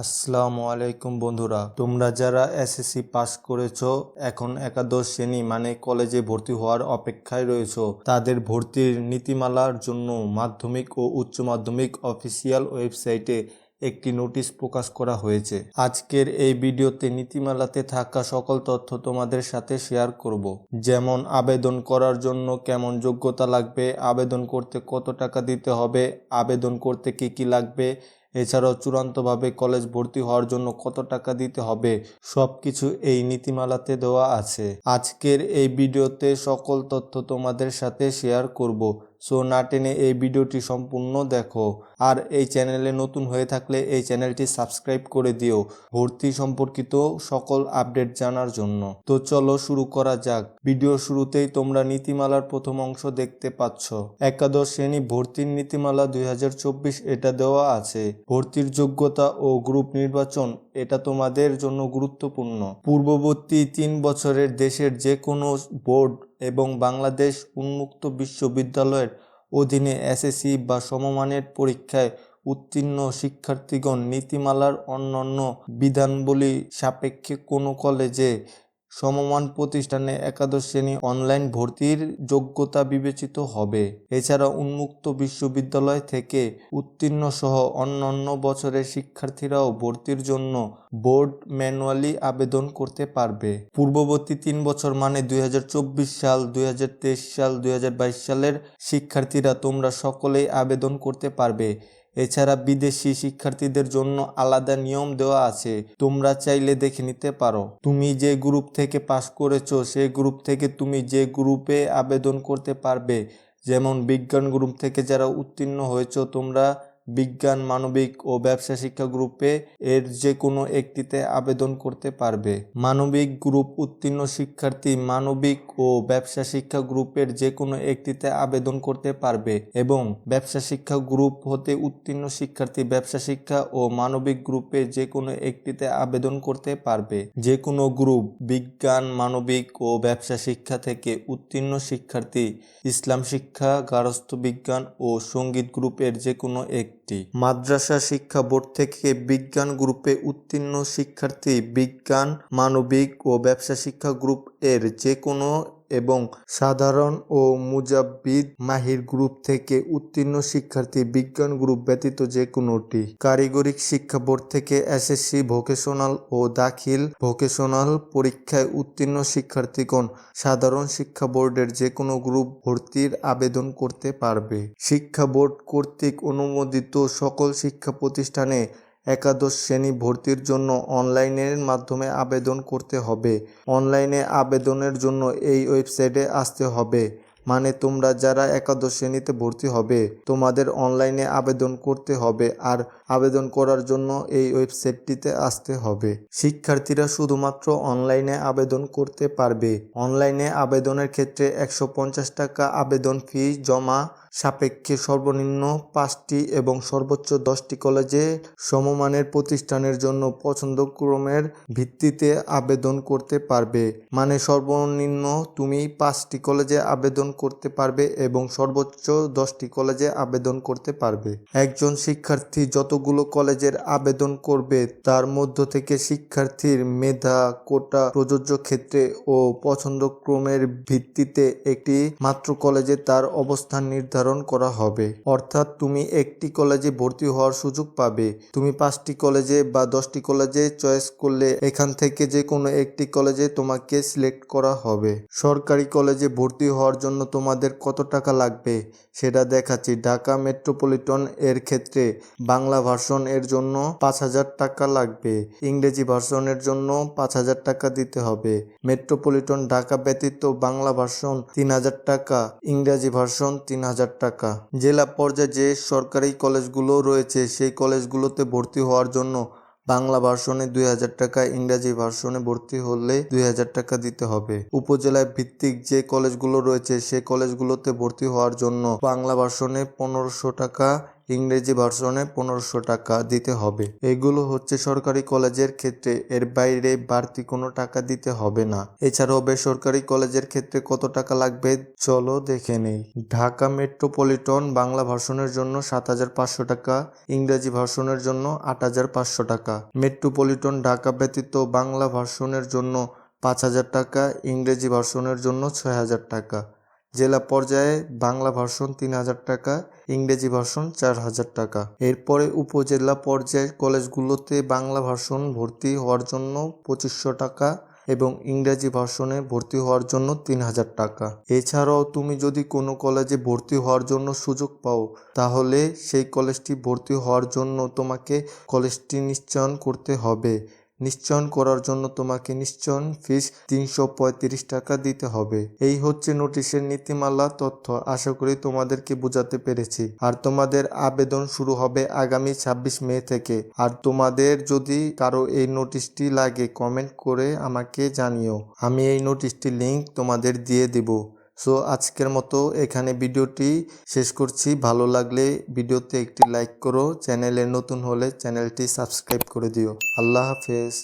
আসসালামু আলাইকুম বন্ধুরা, তোমরা যারা এসএসসি পাস করেছ, এখন একাদশ শ্রেণি মানে কলেজে ভর্তি হওয়ার অপেক্ষায় রয়েছো, তাদের ভর্তির নীতিমালার জন্য মাধ্যমিক ও উচ্চ মাধ্যমিক অফিসিয়াল ওয়েবসাইটে একটি নোটিশ প্রকাশ করা হয়েছে। আজকের এই ভিডিওতে নীতিমালাতে থাকা সকল তথ্য তোমাদের সাথে শেয়ার করব। যেমন, আবেদন করার জন্য কেমন যোগ্যতা লাগবে, আবেদন করতে কত টাকা দিতে হবে, আবেদন করতে কি কি লাগবে এছাড়াও চূড়ান্তভাবে কলেজ ভর্তি হওয়ার জন্য কত টাকা দিতে হবে সব কিছু এই নীতিমালাতে দেওয়া আছে। আজকের এই ভিডিওতে সকল তথ্য তোমাদের সাথে শেয়ার করব। সো না টেনে এই ভিডিওটি সম্পূর্ণ দেখো। আর এই চ্যানেলে নতুন হয়ে থাকলে এই চ্যানেলটি সাবস্ক্রাইব করে দিও ভর্তি সম্পর্কিত সকল আপডেট জানার জন্য। তো চলো শুরু করা যাক। ভিডিও শুরুতেই তোমরা নীতিমালার প্রথম অংশ দেখতে পাচ্ছ। একাদশ শ্রেণি ভর্তির নীতিমালা দুই হাজার চব্বিশ এটা দেওয়া আছে। ভর্তির যোগ্যতা ও গ্রুপ নির্বাচন এটা তোমাদের জন্য গুরুত্বপূর্ণ। পূর্ববর্তী তিন বছরের দেশের যে কোনো বোর্ড এবং বাংলাদেশ উন্মুক্ত বিশ্ববিদ্যালয়ের অধীনে এসএসসি বা সমমানের পরীক্ষায় উত্তীর্ণ শিক্ষার্থীগণ নীতিমালার অন্যান্য বিধানবলী সাপেক্ষে কোনো কলেজে সমমান প্রতিষ্ঠানে একাদশ শ্রেণি অনলাইন ভর্তির যোগ্যতা বিবেচিত হবে। এছাড়া উন্মুক্ত বিশ্ববিদ্যালয় থেকে উত্তীর্ণ সহ অন্যান্য বছরের শিক্ষার্থীরাও ভর্তির জন্য বোর্ড ম্যানুয়ালি আবেদন করতে পারবে। পূর্ববর্তী তিন বছর মানে দুই হাজার চব্বিশ সাল, দুই হাজার তেইশ সাল, দুই হাজার বাইশ সালের শিক্ষার্থীরা তোমরা সকলেই আবেদন করতে পারবে। এছাড়া বিদেশি শিক্ষার্থীদের জন্য আলাদা নিয়ম দেওয়া আছে। তোমরা চাইলে দেখে নিতে পারো। তুমি যে গ্রুপ থেকে পাশ করেছ, সে গ্রুপ থেকে তুমি যে গ্রুপে আবেদন করতে পারবে, যেমন বিজ্ঞান গ্রুপ থেকে যারা উত্তীর্ণ হয়েছ, তোমরা বিজ্ঞান, মানবিক ও ব্যবসা শিক্ষা গ্রুপে এর যে কোনো একটিতে আবেদন করতে পারবে। মানবিক গ্রুপ উত্তীর্ণ শিক্ষার্থী মানবিক ও ব্যবসা শিক্ষা গ্রুপের যে কোনো একটিতে আবেদন করতে পারবে এবং ব্যবসা শিক্ষা গ্রুপ হতে উত্তীর্ণ শিক্ষার্থী ব্যবসা শিক্ষা ও মানবিক গ্রুপে যে কোনো একটিতে আবেদন করতে পারবে। যে কোনো গ্রুপ বিজ্ঞান, মানবিক ও ব্যবসা শিক্ষা থেকে উত্তীর্ণ শিক্ষার্থী, ইসলাম শিক্ষা, গার্হস্থ্য বিজ্ঞান ও সংগীত গ্রুপের যে কোনো একটি মাদ্রাসা শিক্ষা বোর্ড থেকে বিজ্ঞান গ্রুপে উত্তীর্ণ শিক্ষার্থী বিজ্ঞান, মানবিক ও ব্যবসা শিক্ষা গ্রুপ এর যে কোনো এবং সাধারণ ও মুজাব্বিদ মাহির গ্রুপ থেকে উত্তীর্ণ শিক্ষার্থী বিজ্ঞান গ্রুপ ব্যতীত যে কোনোটি। কারিগরি শিক্ষা বোর্ড থেকে এসএসসি ভোকেশনাল ও দাখিল ভোকেশনাল পরীক্ষায় উত্তীর্ণ শিক্ষার্থীগণ সাধারণ শিক্ষা বোর্ডের যে কোনো গ্রুপ ভর্তির আবেদন করতে পারবে। শিক্ষা বোর্ড কর্তৃক অনুমোদিত সকল শিক্ষা প্রতিষ্ঠানে একাদশ শ্রেণি ভর্তির জন্য অনলাইনের মাধ্যমে আবেদন করতে হবে। অনলাইনে আবেদনের জন্য এই ওয়েবসাইটে আসতে হবে। মানে তোমরা যারা একাদশ শ্রেণীতে ভর্তি হবে, তোমাদের অনলাইনে আবেদন করতে হবে আর আবেদন করার জন্য এই ওয়েবসাইটটিতে আসতে হবে। শিক্ষার্থীরা শুধুমাত্র অনলাইনে আবেদন করতে পারবে। অনলাইনে আবেদনের ক্ষেত্রে একশো পঞ্চাশ টাকা আবেদন ফি জমা সাপেক্ষে সর্বনিম্ন পাঁচটি এবং সর্বোচ্চ দশটি কলেজে সমমানের প্রতিষ্ঠানের জন্য পছন্দক্রমের ভিত্তিতে আবেদন করতে পারবে। মানে সর্বনিম্ন তুমি পাঁচটি কলেজে আবেদন করতে পারবে এবং সর্বোচ্চ দশটি কলেজে আবেদন করতে পারবে। একজন শিক্ষার্থী যতগুলো কলেজের আবেদন করবে, তার মধ্য থেকে শিক্ষার্থীর মেধা, কোটা, প্রযোজ্য ক্ষেত্রে ও পছন্দক্রমের ভিত্তিতে একটি মাত্র কলেজে তার অবস্থান নির্ধারণ করা হবে। অর্থাৎ তুমি একটি কলেজে ভর্তি হওয়ার সুযোগ পাবে। তুমি পাঁচটি কলেজে বা দশটি কলেজে চয়েস করলে এখান থেকে যে কোনো একটি কলেজে তোমাকে সিলেক্ট করা হবে। সরকারি কলেজে ভর্তি হওয়ার জন্য তোমাদের কত টাকা লাগবে? সেটা দেখাচ্ছি। ঢাকা মেট্রোপলিটন এর ক্ষেত্রে বাংলা ভার্সন এর জন্য পাঁচ হাজার টাকা লাগবে। ইংরেজি ভার্সনের জন্য পাঁচ হাজার টাকা দিতে হবে। মেট্রোপলিটন ঢাকা ব্যতীত বাংলা ভার্সন তিন হাজার টাকা, ইংরেজি ভার্সন তিন হাজার টাকা। জেলা পর্যায়ে যে সরকারি কলেজগুলো রয়েছে, সেই কলেজগুলোতে ভর্তি হওয়ার জন্য বাংলা ভার্সনে দুই হাজার টাকা, ইংরাজি ভার্সনে ভর্তি হলে দুই হাজার টাকা দিতে হবে। উপজেলায় ভিত্তিক যে কলেজগুলো রয়েছে, সে কলেজগুলোতে ভর্তি হওয়ার জন্য বাংলা ভার্সনে পনেরোশো টাকা ইংরেজি ভার্সনে পনেরোশো টাকা দিতে হবে। এগুলো হচ্ছে সরকারি কলেজের ক্ষেত্রে এর বাইরে বাড়তি কোনো টাকা দিতে হবে না। এছাড়াও বেসরকারি কলেজের ক্ষেত্রে কত টাকা লাগবে চলো দেখে নেই। ঢাকা মেট্রোপলিটন বাংলা ভার্সনের জন্য সাত হাজার পাঁচশো টাকা, ইংরেজি ভার্সনের জন্য আট হাজার পাঁচশো টাকা। মেট্রোপলিটন ঢাকা ব্যতীত বাংলা ভার্সনের জন্য পাঁচ হাজার টাকা, ইংরেজি ভার্সনের জন্য ছয় হাজার টাকা। জেলা পর্যায়ে বাংলা ভার্সন তিন হাজার টাকা, ইংরেজি ভার্সন চার হাজার টাকা। এরপরে উপজেলা পর্যায়ের কলেজগুলোতে বাংলা ভার্সন ভর্তি হওয়ার জন্য পঁচিশশো টাকা এবং ইংরেজি ভার্সনে ভর্তি হওয়ার জন্য তিন হাজার টাকা। এছাড়াও তুমি যদি কোনো কলেজে ভর্তি হওয়ার জন্য সুযোগ পাও, তাহলে সেই কলেজটি ভর্তি হওয়ার জন্য তোমাকে কলেজটি নিশ্চয়ন করতে হবে। নিশ্চয়ন করার জন্য তোমাকে নিশ্চয়ন ফিস তিনশো পঁয়ত্রিশ টাকা দিতে হবে। এই হচ্ছে নোটিশের নীতিমালা, তথ্য। আশা করি তোমাদেরকে বোঝাতে পেরেছি। আর তোমাদের আবেদন শুরু হবে আগামী ছাব্বিশ মে থেকে। আর তোমাদের যদি কারও এই নোটিশটি লাগে, কমেন্ট করে আমাকে জানিও। আমি এই নোটিশটি লিংক তোমাদের দিয়ে দিব। সো আজকের মতো এখানে ভিডিওটি শেষ করছি। ভালো লাগলে ভিডিওতে একটি লাইক করো। চ্যানেলে নতুন হলে চ্যানেলটি সাবস্ক্রাইব করে দিও। আল্লাহ হাফেজ।